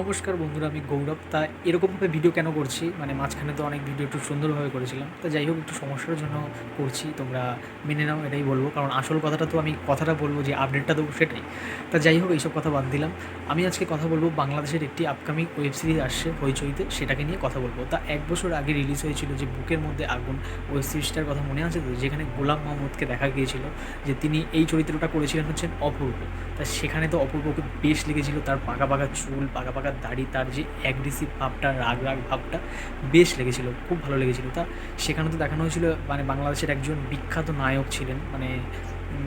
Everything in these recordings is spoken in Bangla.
নমস্কার বন্ধুরা, আমি গৌরব। তা এরকমভাবে ভিডিও কেন করছি? মানে মাঝখানে তো অনেক ভিডিও একটু সুন্দরভাবে করেছিলাম। তা যাই হোক, একটু সমস্যার জন্য করছি, তোমরা মেনে নাও, এটাই বলব। কারণ আসল কথাটা তো আমি কথাটা বলব যে আপডেটটা দেবো সেটাই। তা যাই হোক, এইসব কথা বাদ দিলাম। আমি আজকে কথা বলব বাংলাদেশের একটি আপকামিং ওয়েব সিরিজ আসছে হইচইতে, সেটাকে নিয়ে কথা বলব। তা এক বছর আগে রিলিজ হয়েছিল যে বুকের মধ্যে আগুন ওয়েব সিরিজটার কথা মনে আছে তো? যেখানে গোলাম মাহমুদকে দেখা গিয়েছিল যে তিনি এই চরিত্রটা করেছিলেন হচ্ছেন অপূর্ব। তা সেখানে তো অপূর্বকে বেশ লেগেছিল, তার পাকা পাকা চুল, পাকা পাকা দাড়ি, তার যে অ্যাগ্রেসিভ ভাবটা, রাগ রাগ ভাবটা বেশ লেগেছিল, খুব ভালো লেগেছিল। তা সেখানে তো দেখানো হয়েছিল মানে বাংলাদেশের একজন বিখ্যাত নায়ক ছিলেন মানে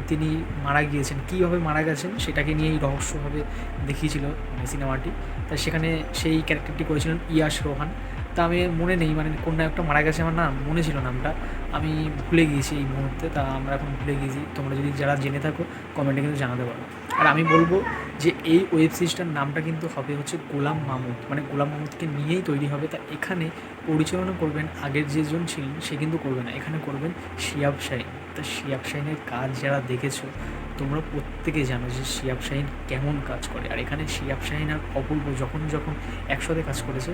তিনি মারা গিয়েছেন। কীভাবে মারা গেছেন সেটাকে নিয়েই রহস্যভাবে দেখিয়েছিল মানে সিনেমাটি। তা সেখানে সেই ক্যারেক্টারটি করেছিলেন ইয়াশ রোহান। তা আমি মনে নেই মানে কোন নায়কটা মারা গেছে আমার নাম মনে ছিল নামটা। আমি ভুলে গিয়েছি এই মুহূর্তে, তা আমরা এখন ভুলে গিয়েছি। তোমরা যদি যারা জেনে থাকো কমেন্টে কিন্তু জানাতে পারো। আর আমি বলব যে এই ওয়েব সিরিজটার নামটা কিন্তু হবে হচ্ছে গোলাম মাহমুদ মানে গোলাম মাহমুদকে নিয়েই তৈরি হবে। তা এখানে পরিচালনা করবেন আগের যেজন ছিলেন, সে কিন্তু করবে না। এখানে করবেন শিয়াব শাহিন। তা শিয়াব শাহিনের কাজ যারা দেখেছ, তোমরা প্রত্যেকে জানো যে শিয়াব শাহিন কেমন কাজ করে। আর এখানে শিয়াব শাহিন আর অপূর্ব যখন যখন একসাথে কাজ করেছে,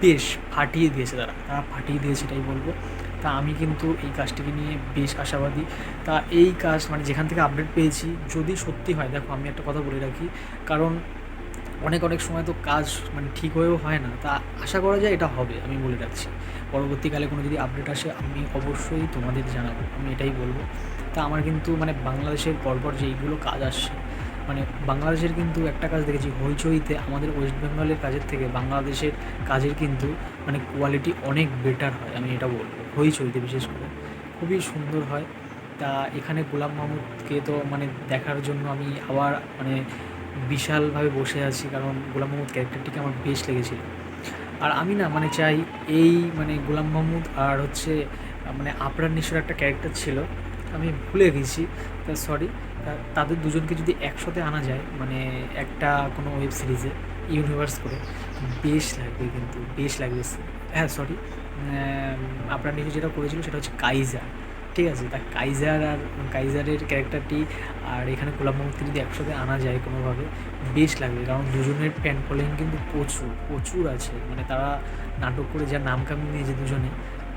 বেশ ফাটিয়ে দিয়েছে তারা। তারা ফাটিয়ে দিয়েছে এটাই বলব। তা আমি কিন্তু এই কাজটিকে নিয়ে বেশ আশাবাদী। তা এই কাজ মানে যেখান থেকে আপডেট পেয়েছি, যদি সত্যি হয়, দেখো আমি একটা কথা বলে রাখি, কারণ অনেক অনেক সময় তো কাজ মানে ঠিক হয়েও হয় না, তা আশা করা যায় এটা হবে, আমি বলে রাখছি। পরবর্তীকালে কোনো যদি আপডেট আসে, আমি অবশ্যই তোমাদের জানাব, আমি এটাই বলব। তা আমার কিন্তু মানে বাংলাদেশের পরপর যে এইগুলো কাজ আসছে মানে বাংলাদেশের কিন্তু একটা কাজ দেখেছি, হইচইতে আমাদের ওয়েস্ট বেঙ্গলের কাজের থেকে বাংলাদেশের কাজের কিন্তু মানে কোয়ালিটি অনেক বেটার হয়, আমি এটা বলব, হইচইতে বিশেষ করে। খুবই সুন্দর হয়। তা এখানে গোলাম মাহমুদকে তো মানে দেখার জন্য আমি আবার মানে বিশালভাবে বসে আছি, কারণ গোলাম মাহমুদ ক্যারেক্টারটিকে আমার বেশ লেগেছিল। আর আমি না মানে চাই এই মানে গোলাম মাহমুদ আর হচ্ছে মানে আপরার নিশ্চয় একটা ক্যারেক্টার ছিল, আমি ভুলে গেছি, তা সরি তাদের দুজনকে যদি একসাথে আনা যায় মানে একটা কোনো ওয়েব সিরিজে ইউনিভার্স করে, বেশ লাগবে কিন্তু, বেশ লাগবে হ্যাঁ সরি আপনার নিচে যেটা করেছিল সেটা হচ্ছে কাইজার ঠিক আছে? তা কাইজার আর কাইজারের ক্যারেক্টারটি আর এখানে গোলাম মোহাম্মদকে যদি একসাথে আনা যায় কোনোভাবে, বেশ লাগবে। কারণ দুজনের প্যান ফলোয়িং কিন্তু প্রচুর প্রচুর আছে। মানে তারা নাটক করে যা নাম কামি নিয়েছে দুজনে,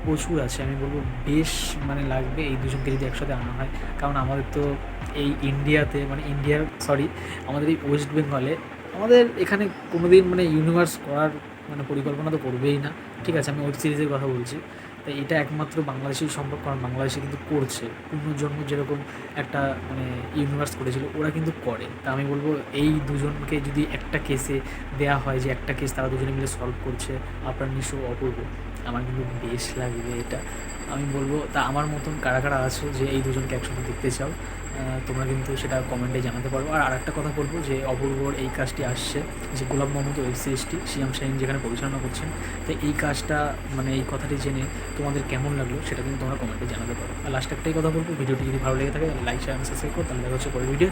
প্রচুর আছে। আমি বলব বেশ মানে লাগবে এই দুজনকে যদি একসাথে আনা হয়। কারণ আমাদের তো এই ইন্ডিয়াতে মানে ইন্ডিয়ার সরি আমাদের এই ওয়েস্ট বেঙ্গলে আমাদের এখানে কোনো দিন মানে ইউনিভার্স করার মানে পরিকল্পনা তো করবেই না। ঠিক আছে, আমি ওয়েব সিরিজের কথা বলছি। তাই এটা একমাত্র বাংলাদেশেই সম্ভব, কারণ বাংলাদেশে কিন্তু করছে। পুনর্জন্ম যেরকম একটা মানে ইউনিভার্স করেছিল, ওরা কিন্তু করে। তা আমি বলব, এই দুজনকে যদি একটা কেসে দেয়া হয় যে একটা কেস তারা দুজনে মিলে সলভ করছে, আপনার নিঃস্ব অপূর্ব। আমার কিন্তু বেশ লাগবে এটা। আমি বলব, তা আমার মতন কারা কারা আছো যে এই দুজনকে একসঙ্গে দেখতে চাও তোমরা কিন্তু সেটা কমেন্টে জানাতে পারো। আর আরেকটা কথা বলব যে, অপূর্বর এই কাজটি আসছে যে, গোলাপ মোহাম্মদ ওয়েব সিরিজটি সিয়াম শাহিন যেখানে পরিচালনা করছেন। তো এই কাজটা মানে এই কথাটি জেনে তোমাদের কেমন লাগল সেটা কিন্তু তোমরা কমেন্টে জানাতে পারো। আর লাস্ট একটাই কথা বলব, ভিডিওটি যদি ভালো লেগে থাকে লাইক শেয়ার সাবস্ক্রাইব করো। তাহলে দেখা হচ্ছে পরের ভিডিও